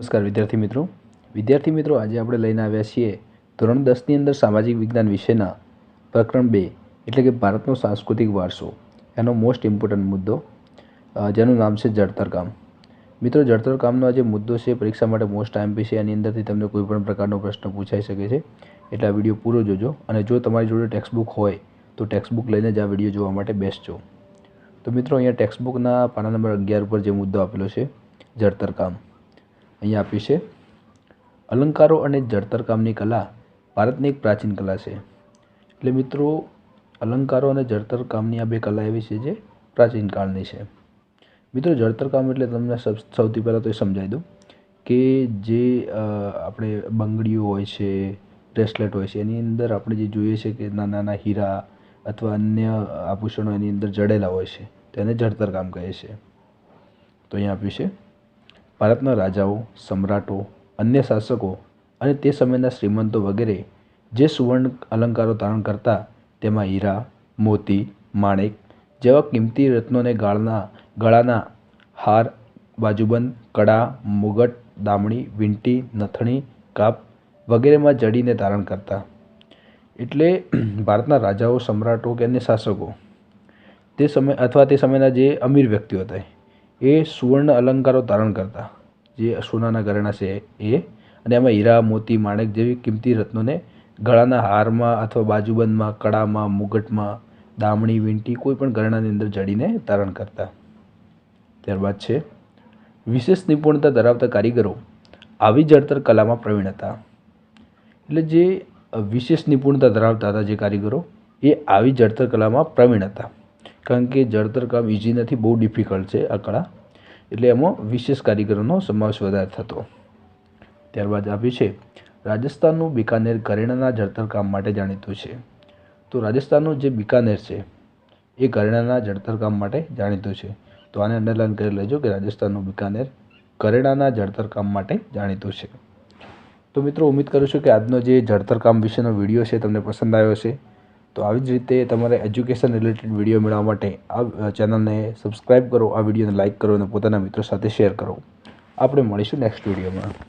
નમસ્કાર વિદ્યાર્થી મિત્રો. વિદ્યાર્થી મિત્રો, આજે આપણે લઈને આવ્યા છીએ ધોરણ દસની અંદર સામાજિક વિજ્ઞાન વિષયના પ્રકરણ બે, એટલે કે ભારતનો સાંસ્કૃતિક વારસો. એનો મોસ્ટ ઇમ્પોર્ટન્ટ મુદ્દો જેનું નામ છે જળતર કામ. મિત્રો જળતર કામનો આ જે મુદ્દો છે, પરીક્ષા માટે મોસ્ટ આઈએમપી છે, એની અંદરથી તમને કોઈપણ પ્રકારનો પ્રશ્ન પૂછાઈ શકે છે. એટલે આ વીડિયો પૂરો જોજો. અને જો તમારી જોડે ટેક્સ્ટબુક હોય, તો ટેક્સ્ટબુક લઈને જ આ વીડિયો જોવા માટે બેસજો તો મિત્રો, અહીંયા ટેક્સ્ટબુકના પાના નંબર અગિયાર પર જે મુદ્દો આપેલો છે જળતર અહીંયા આપ્યું છે. અલંકારો અને જળતરકામની કલા ભારતની એક પ્રાચીન કલા છે. એટલે મિત્રો, અલંકારો અને જળતરકામની આ બે કલા એવી છે જે પ્રાચીન કાળની છે. મિત્રો, જળતર કામ એટલે તમને સૌથી પહેલાં તો એ સમજાવી દઉં કે જે આપણે બંગડીઓ હોય છે, બ્રેસલેટ હોય છે, એની અંદર આપણે જે જોઈએ છે કે નાના નાના હીરા અથવા અન્ય આભૂષણો એની અંદર જડેલા હોય છે, તેને જળતરકામ કહે છે. તો અહીંયા આપ્યું છે. ભારતના રાજાઓ, સમ્રાટો, અન્ય શાસકો અને તે સમયના શ્રીમંતો વગેરે જે સુવર્ણ અલંકારો ધારણ કરતા, તેમાં હીરા, મોતી, માણેક જેવા કિંમતી રત્નોને ગાળના, ગળાના હાર, બાજુબંધ, કડા, મુગટ, દામણી, વીંટી, નથણી, કાપ વગેરેમાં જડીને ધારણ કરતા. એટલે ભારતના રાજાઓ, સમ્રાટો કે અન્ય શાસકો તે સમય અથવા તે સમયના જે અમીર વ્યક્તિઓ હતા એ સુવર્ણ અલંકારો ધારણ કરતા. જે સોનાના ઘરેણાં છે એ. અને એમાં હીરા, મોતી, માણેક જેવી કિંમતી રત્નોને ગળાના હારમાં અથવા બાજુબંધમાં કડામાં મુગટમાં, દામણી, વીંટી કોઈ પણ ઘરેણાની અંદર જડીને ધારણ કરતા. ત્યારબાદ છે, વિશેષ નિપુણતા ધરાવતા કારીગરો આવી જડતર કલામાં પ્રવીણ હતા. એટલે જે વિશેષ નિપુણતા ધરાવતા હતા જે કારીગરો એ આવી જડતર કલામાં પ્રવીણ હતા. કારણ કે જળતર કામ ઇઝી નથી, બહુ ડિફિકલ્ટ છે આ કળા. એટલે એમાં વિશેષ કારીગરોનો સમાવેશ વધારે થતો. ત્યારબાદ આપ્યું છે, રાજસ્થાનનું બિકાનેર ઘરેણાના જળતર કામ માટે જાણીતું છે. તો રાજસ્થાનનું જે બિકાનેર છે, એ ઘરેણાના જળતર કામ માટે જાણીતું છે. તો આને અંડરલાઈન કરી લેજો કે રાજસ્થાનનું બિકાનેર ઘરેણાના જળતર કામ માટે જાણીતું છે. તો મિત્રો ઉમ્મીદ કરું છું કે આજનો જે જળતર કામ વિશેનો વીડિયો છે, તમને પસંદ આવ્યો છે તો આવી જ રીતે તમારે એજ્યુકેશન રિલેટેડ વીડિયો મેળવવા માટે આ ચેનલને સબસ્ક્રાઈબ કરો, આ વિડીયોને લાઇક કરો અને પોતાના મિત્રો સાથે શેર કરો. આપણે મળીશું નેક્સ્ટ વિડીયોમાં